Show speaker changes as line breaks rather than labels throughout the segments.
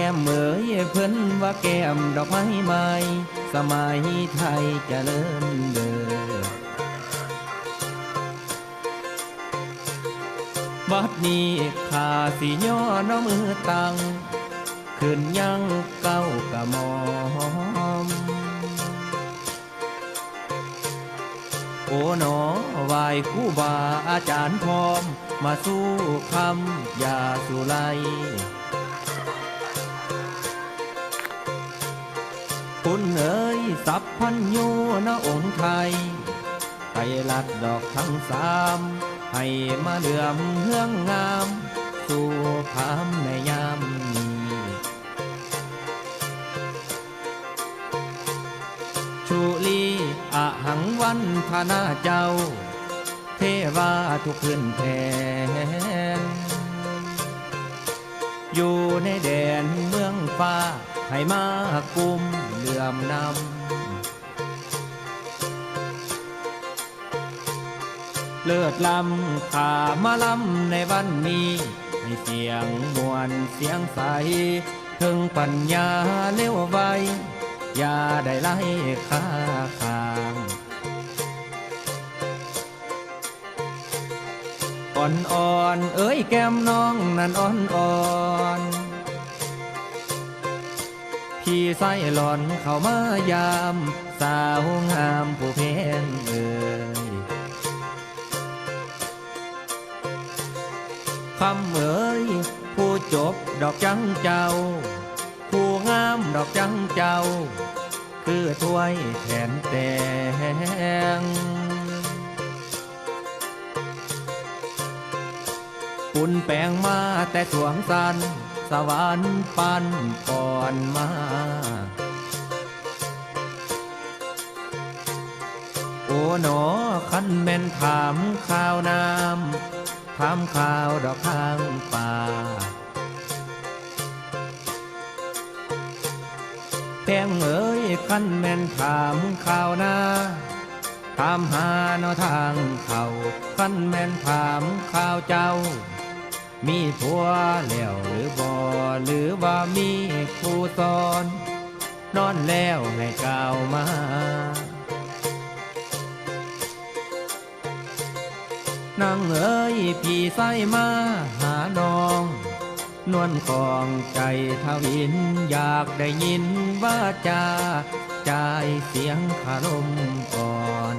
ก้มเอ๋ยเพิ่นว่าแก้มดอกไม้ไม้สมัยไทยเจริญเด้อบัดนี้ข้าสิย่อน้อมือตังขึ้นยังเก้ากะมอม โอ้หนอวายคู่บาอาจารย์พร้อม มาสู้คำยาสู่ไล คุณเอ๋ยสัพพัญญูนะองค์ไทยไตรลัดดอกทั้งสาม ให้มาเหลื่อมเฮืองงาม สู่พามในยามนี้ชุลีอะหังวันธนาเจ้า เทวาทุกขึ้นแทนอยู่ในแดนเมืองฟ้า ให้มากุมเหลื่อมนำ เลิศลำขามาลำในวันนี้ให้เสียงมวลเสียงใส ถึงปัญญาเลี้ยวไวอย่าได้ไล่ค่าคางอ่อนอ่อนเอ้ยแก้มน้องนั่นอ่อนอ่อน ใส่หลอนเข้ามายาม สาวงามผู้เพงเอ่ยคำเอ่ยผู้จบดอกจังเจ้า ผู้งามดอกจังเจ้า คือถ้วยแทนแตงปุ่นแปลงมาแต่สวงสัน สวรรค์ปันก่อนมาโอ้หนอคันแม่นถามข้าวน้ำถามข้าวดอกข้างป่าแพงเอ๋ยคันแม่นถามข่าวนาถามหาเนาะทางเขาคันแม่นถามข่าวเจ้า มีผัวแล้วหรือบ่หรือว่ามีครูสอน นอนแล้วให้กล่าวมานั่งเอ๋ยพี่ใส่มาหาน้อง นวลของใจทวิน อยากได้ยินว่าจาใจายเสียงคารมก่อน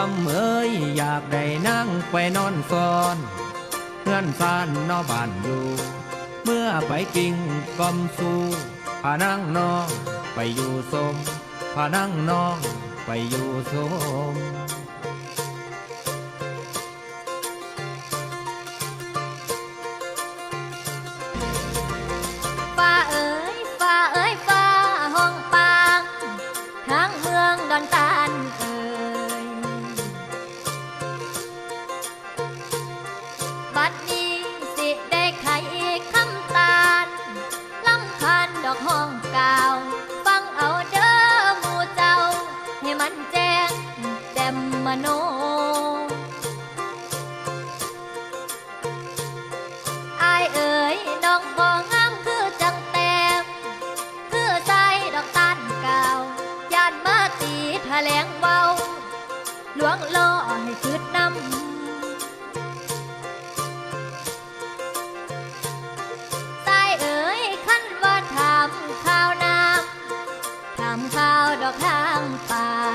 คำเอ้ยอยากได้นั่งไปนอนซอนเพื่อนซานนอบ้านอยู่ เมื่อไปกิงกอมสู่พานั่งน้องไปอยู่สมพานั่งน้องไปอยู่สม
บัดนี้สิได้ไขคำตาลลำคาญดอกห้องกาว ฟังเอาเด้อหมู่เจ้า ให้มันแจ้งแจ่มมโนอายเอ๋ยน้องบ่งามคือจังแต้มคือใจดอกตาลกาวยานมาตีแถลงเบาหลวงล่อให้คืด ข่าวดอกทางป่า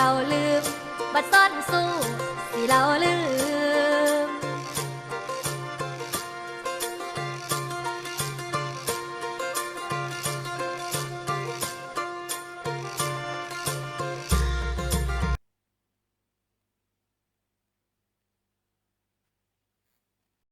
เราลืม บัดซ่อนสู้สิเราลืม